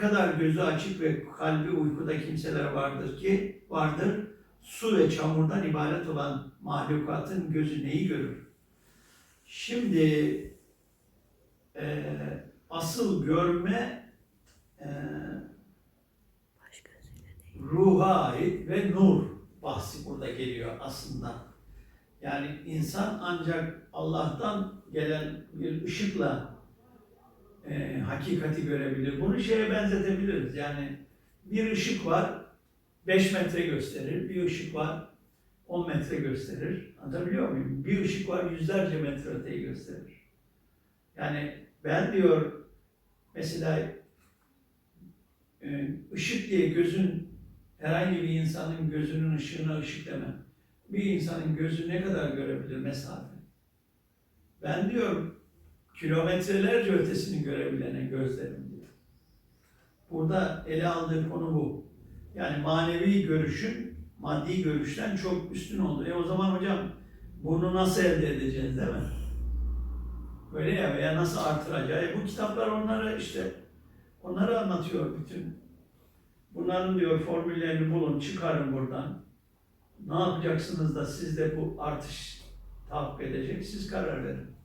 kadar gözü açık ve kalbi uykuda kimseler vardır ki vardır. Su ve çamurdan ibaret olan mahlukatın gözü neyi görür? Şimdi e, asıl görme e, ruha ait ve nur bahsi burada geliyor aslında. Yani insan ancak Allah'tan gelen bir ışıkla e, hakikati görebilir. Bunu şeye benzetebiliriz. Yani bir ışık var 5 metre gösterir, bir ışık var 10 metre gösterir. Anlatabiliyor muyum? Bir ışık var yüzlerce metre öteyi gösterir. Yani ben diyor mesela e, ışık diye gözün herhangi bir insanın gözünün ışığına ışık demem. Bir insanın gözü ne kadar görebilir mesafe? Ben diyor kilometrelerce ötesini görebilene gözlerim diyor. Burada ele aldığı konu bu. Yani manevi görüşün maddi görüşten çok üstün oldu. E o zaman hocam bunu nasıl elde edeceğiz değil mi? Böyle ya veya nasıl artıracağız? E bu kitaplar onları işte onları anlatıyor bütün. Bunların diyor formüllerini bulun, çıkarın buradan. Ne yapacaksınız da siz de bu artış tahakkuk edecek, siz karar verin.